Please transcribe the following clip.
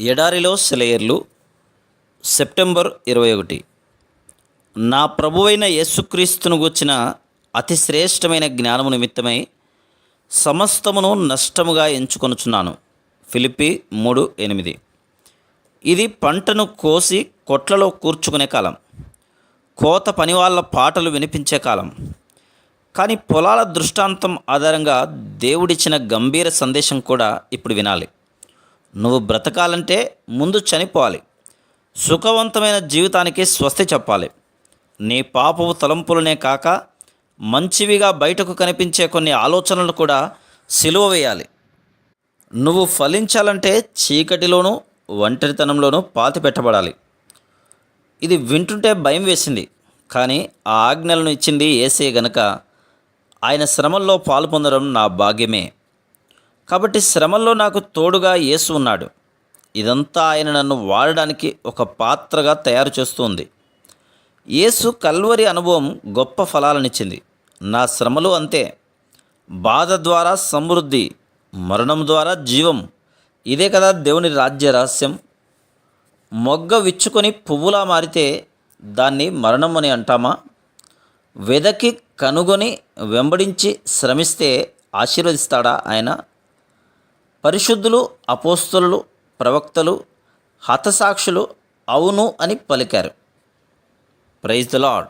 ఎడారిలో సెలయర్లు సెప్టెంబర్ ఇరవై ఒకటి. నా ప్రభువైన యేసుక్రీస్తును గూర్చిన అతి శ్రేష్టమైన జ్ఞానము నిమిత్తమై సమస్తమును నష్టముగా ఎంచుకొనుచున్నాను. ఫిలిపి మూడు ఎనిమిది. ఇది పంటను కోసి కొట్లలో కూర్చుకునే కాలం. కోత పని వాళ్ళ పాటలు వినిపించే కాలం. కానీ పొలాల దృష్టాంతం ఆధారంగా దేవుడిచ్చిన గంభీర సందేశం కూడా ఇప్పుడు వినాలి. నువ్వు బ్రతకాలంటే ముందు చనిపోవాలి. సుఖవంతమైన జీవితానికి స్వస్తి చెప్పాలి. నీ పాపపు తలంపులనే కాక మంచివిగా బయటకు కనిపించే కొన్ని ఆలోచనలు కూడా సిలువ వేయాలి. నువ్వు ఫలించాలంటే చీకటిలోనూ ఒంటరితనంలోనూ పాతి పెట్టబడాలి ఇది వింటుంటే భయం వేసింది కానీ ఆ ఆజ్ఞలను ఇచ్చింది ఏసే గనక ఆయన శ్రమంలో పాల్పొందడం నా భాగ్యమే. కాబట్టి శ్రమల్లో నాకు తోడుగా యేసు ఉన్నాడు. ఇదంతా ఆయన నన్ను వాడడానికి ఒక పాత్రగా తయారు చేస్తుంది. యేసు కల్వరి అనుభవం గొప్ప ఫలాలనిచ్చింది. నా శ్రమలు అంతే. బాధ ద్వారా సమృద్ధి మరణం ద్వారా జీవం. ఇదే కదా దేవుని రాజ్య రహస్యం. మొగ్గ విచ్చుకొని పువ్వులా మారితే దాన్ని మరణం అని అంటామా? వెదకి కనుగొని వెంబడించి శ్రమిస్తే ఆశీర్వదిస్తాడా ఆయన? పరిశుద్ధులు అపోస్తులు ప్రవక్తలు హతసాక్షులు అవును అని పలికారు. Praise the lord